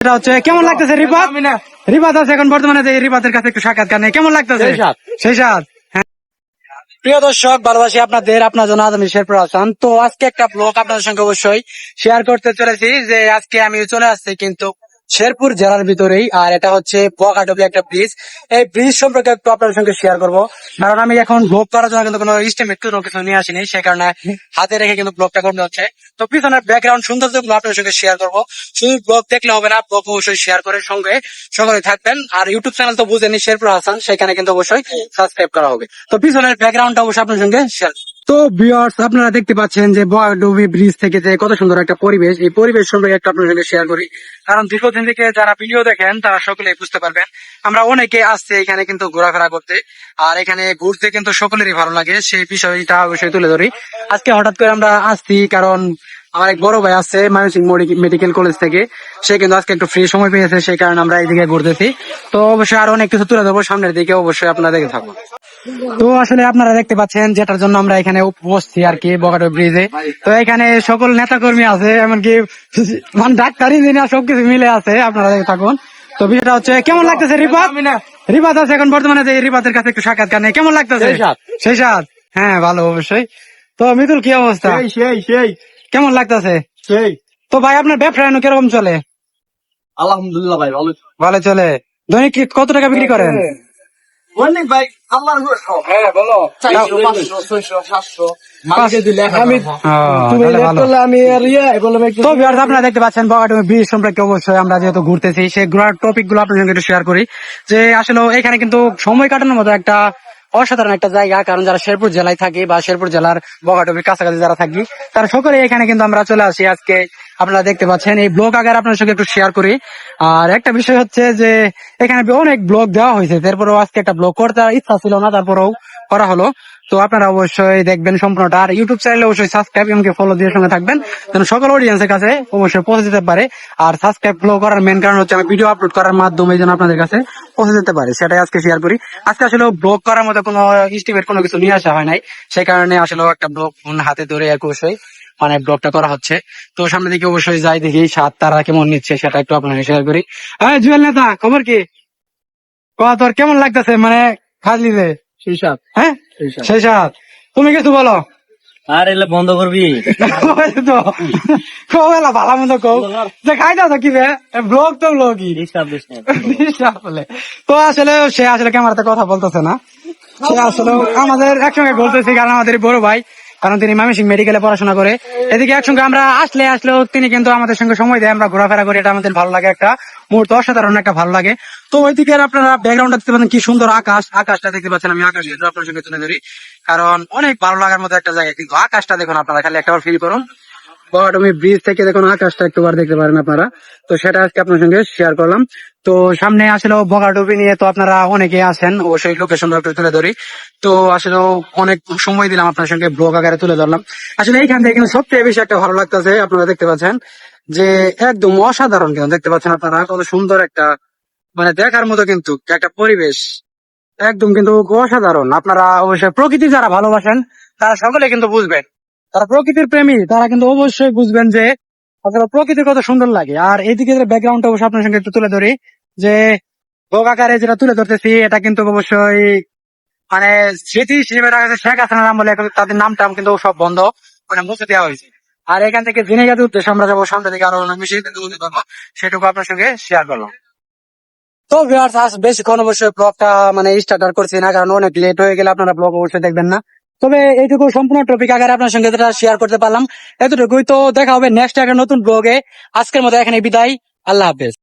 এটা হচ্ছে কেমন লাগতেছে রিপাত রিপাত আছে এখন বর্তমানে যে রিপাতের কাছে একটু সাক্ষাৎকার নেই কেমন লাগতেছে? সেই স্বাদ। হ্যাঁ। প্রিয় দর্শক ভালোবাসি আপনাদের আপনার জন্য আজ আমি শেরপুর হাসান তো আজকে একটা ব্লগ আপনাদের সঙ্গে অবশ্যই শেয়ার করতে চলেছি যে আজকে আমি চলে আসছি কিন্তু শেরপুর জেলার ভিতরেই, আর এটা হচ্ছে বগাডবি একটা ব্রিজ এই ব্রিজ সম্পর্কে একটু আপনাদের সঙ্গে শেয়ার করব। কারণ আমি এখন ব্লগ করার জন্য কিন্তু কোনো স্টেমেট কোনো কিছু নিয়ে আসিনি সেই কারণে হাতে রেখে কিন্তু ব্লগটা করতে হচ্ছে। তো পিছনের ব্যাকগ্রাউন্ড সৌন্দর্যগুলো আপনাদের সঙ্গে শেয়ার করব। শুধু ব্লগ দেখলে হবে না ব্লগ অবশ্যই শেয়ার করে সঙ্গে সকলে থাকবেন। আর ইউটিউব চ্যানেল তো বুঝেনি শেরপুর হাসান, সেখানে কিন্তু অবশ্যই সাবস্ক্রাইব করা হবে। তো পিছনের ব্যাকগ্রাউন্ডটা অবশ্যই আপনার সঙ্গে শেয়ার তো ভিউয়ার্স আপনারা দেখতে পাচ্ছেন যে বয়াডুবি ব্রিজ থেকে যে কত সুন্দর একটা পরিবেশ, এই পরিবেশ সম্পর্কে একটু আপনার সঙ্গে শেয়ার করি। কারণ দীর্ঘদিন থেকে যারা ভিডিও দেখেন, তারা সকলেই বুঝতে পারবেন, আমরা অনেকে আসছে এখানে কিন্তু ঘোরাফেরা করতে, আর এখানে ঘুরতে কিন্তু সকলেরই ভালো লাগে, সেই বিষয়টা অবশ্যই তুলে ধরি। আজকে হঠাৎ করে আমরা আসছি, কারণ আমার এক বড় ভাই আছে ময়মনসিংহ মেডিকেল কলেজ থেকে। সে কিন্তু আজকে একটু ফ্রি সময় পেয়েছে, সেই কারণে আমরা এইদিকে ঘুরতেছি। তো অবশ্যই আরও অনেক কিছু তুলে ধরবো, সামনের দিকে অবশ্যই আপনারা দেখে থাকব তো আসলে আপনারা দেখতে পাচ্ছেন যেটার জন্য আমরা এখানে বসছি আর কি বগাটো ব্রিজে। তো এখানে সকল নেতা কর্মী আছে এমনকি মানে ডাক্তার ইঞ্জিনিয়ার সবকিছু মিলে আছে আপনারা দেখে থাকুন। তো বিষয়টা হচ্ছে কেমন লাগতেছে রিপাত? রিপাত আছে এখন বর্তমানে যে রিপাতের কাছে একটু সাক্ষাৎকার নেই। কেমন লাগতেছে? সেই স্বাদ। হ্যাঁ ভালো অবশ্যই। তো মিতুল কি অবস্থা? সেই সেই সেই। কেমন লাগতেছে? সেই। তো ভাই আপনার ব্যবসা এখন কীরকম চলে? আলহামদুলিল্লাহ ভাই ভালো। ভালো চলে। দৈনিক কত টাকা বিক্রি করেন? অনেক ভাই আল্লাহর হ্যাঁ বলো। আর ইয়ে তো আপনারা দেখতে পাচ্ছেন বগাটুমি বীজ সম্পর্কে অবশ্যই আমরা যেহেতু ঘুরতেছি সেই ঘোরার টপিকগুলো আপনার সঙ্গে একটু শেয়ার করি। যে আসলে এখানে কিন্তু সময় কাটানোর মতো একটা অসাধারণ একটা জায়গা, কারণ যারা শেরপুর জেলায় থাকি বা শেরপুর জেলার বগাটবির কাছাকাছি যারা থাকি, তারা সকলে এখানে কিন্তু আমরা চলে আসি আজকে। আপনারা দেখতে পাচ্ছেন, এই ব্লগ আগে আপনার সঙ্গে একটু শেয়ার করি। আর একটা বিষয় হচ্ছে যে, এখানে অনেক ব্লগ দেওয়া হয়েছে, তারপরেও আজকে একটা ব্লগ করতে ইচ্ছা ছিল না, তারপরেও করা হলো। তো আপনারা অবশ্যই দেখবেন সম্পূর্ণটা। আর ইউটিউব চ্যানেলে অবশ্যই সাবস্ক্রাইব এমনকি ফলো দিয়ে সঙ্গে থাকবেন, যেন সকল অডিয়েন্সের কাছে অবশ্যই পৌঁছে যেতে পারে। আর সাবস্ক্রাইব ফলো করার মেন কারণ হচ্ছে আমি ভিডিও আপলোড করার মাধ্যমে যেন আপনাদের কাছে পৌঁছে যেতে পারে। সেটাই আজকে শেয়ার করি। আজকে আসলে ব্লগ করার মতো কোনো ইস্টিমেট কোনো কিছু নিয়ে আসা হয় নাই। সেই কারণে আসলে একটা ব্লগ ফোন হাতে ধরে আর কি অবশ্যই মানে ব্লগটা করা হচ্ছে। তো সামনে দিকে অবশ্যই যাই দেখি সাত তারা কেমন নিচ্ছে সেটা একটু আপনাকে শেয়ার করি। হ্যাঁ জুয়েল নেতা, খবর কি? ক তোর কেমন লাগতেছে? মানে খাজলি রে সেই সাত হ্যাঁ? সেই সাত। তুমি কিছু বলো? আর এলে বন্ধ করবি। তো ভালো মন্দ কও। যে খাই দাও তো কি ব্লগ তো ব্লগই আসলে তো আসলে সে আসলে ক্যামেরাতে কথা বলতেছে না। সে আসলে আমাদের একসঙ্গে বলতেছি কারণ আমাদের বড় ভাই। কারণ তিনি ময়মনসিং মেডিকেলে পড়াশোনা করে। এদিকে একসঙ্গে আমরা আসলে আসলেও তিনি কিন্তু আমাদের সঙ্গে সময় দেয়, আমরা ঘোরাফেরা করি। এটা আমাদের ভালো লাগে একটা মুহূর্ত, অসাধারণ একটা ভালো লাগে। তো ওইদিকে আপনারা ব্যাকগ্রাউন্ডটা দেখতে পাচ্ছেন কি সুন্দর আকাশ। আকাশটা দেখতে পাচ্ছেন, আমি আকাশ আপনার সঙ্গে তুলে ধরি। কারণ অনেক ভালো লাগার মতো একটা জায়গা, কিন্তু আকাশটা দেখুন আপনারা, খালি একটা ফিল করুন। বগাটমি ব্রিজ থেকে দেখুন আকাশটা একটু বার দেখতে পারেন আপনারা। তো সেটা আজকে আপনার সঙ্গে শেয়ার করলাম। তো সামনে আসলে বগাটবি নিয়ে তো আপনারা অনেকে আছেন, অবশ্যই লোকেশন একটু তুলে ধরি। তো আসলে অনেক সময় দিলাম আপনার সঙ্গে ব্লগ আকারে তুলে ধরলাম। আসলে এইখান থেকে কিন্তু সবচেয়ে বেশি একটা ভালো লাগতেছে, আপনারা দেখতে পাচ্ছেন যে একদম অসাধারণ কিন্তু দেখতে পাচ্ছেন আপনারা, কত সুন্দর একটা মানে দেখার মতো কিন্তু একটা পরিবেশ। একদম কিন্তু অসাধারণ। আপনারা অবশ্যই প্রকৃতি যারা ভালোবাসেন, তারা সকলে কিন্তু বুঝবেন। তারা প্রকৃতির প্রেমী, তারা কিন্তু অবশ্যই বুঝবেন যে আসলে প্রকৃতির কত সুন্দর লাগে। আর এইদিকে যে ব্যাকগ্রাউন্ডটা অবশ্যই আপনার সঙ্গে একটু তুলে ধরি, যে ভোগ আকারে যেটা তুলে ধরতেছি, এটা কিন্তু অবশ্যই মানে স্মৃতি হিসেবে রাখা শেখ আমলে এখন তাদের নামটা কিন্তু সব বন্ধ মানে মুছে দেওয়া হয়েছে। আর এখান থেকে জেনে গেছে উদ্দেশ্যে আমরা যাব সামনে থেকে আরও কিন্তু সেটুকু আপনার সঙ্গে শেয়ার করলাম। তো ভিউয়ার্স আজ বেশিক্ষণ অবশ্যই ব্লগটা মানে স্টার্ট করছি না, কারণ অনেক লেট হয়ে গেলে আপনারা ব্লগ অবশ্যই দেখবেন না। তবে এইটুকু সম্পূর্ণ টপিক আগে আপনার সঙ্গে শেয়ার করতে পারলাম। এতটুকুই তো দেখা হবে নেক্সট একটা নতুন ব্লগে আজকের মতো এখানে বিদায়। আল্লাহ হাফেজ।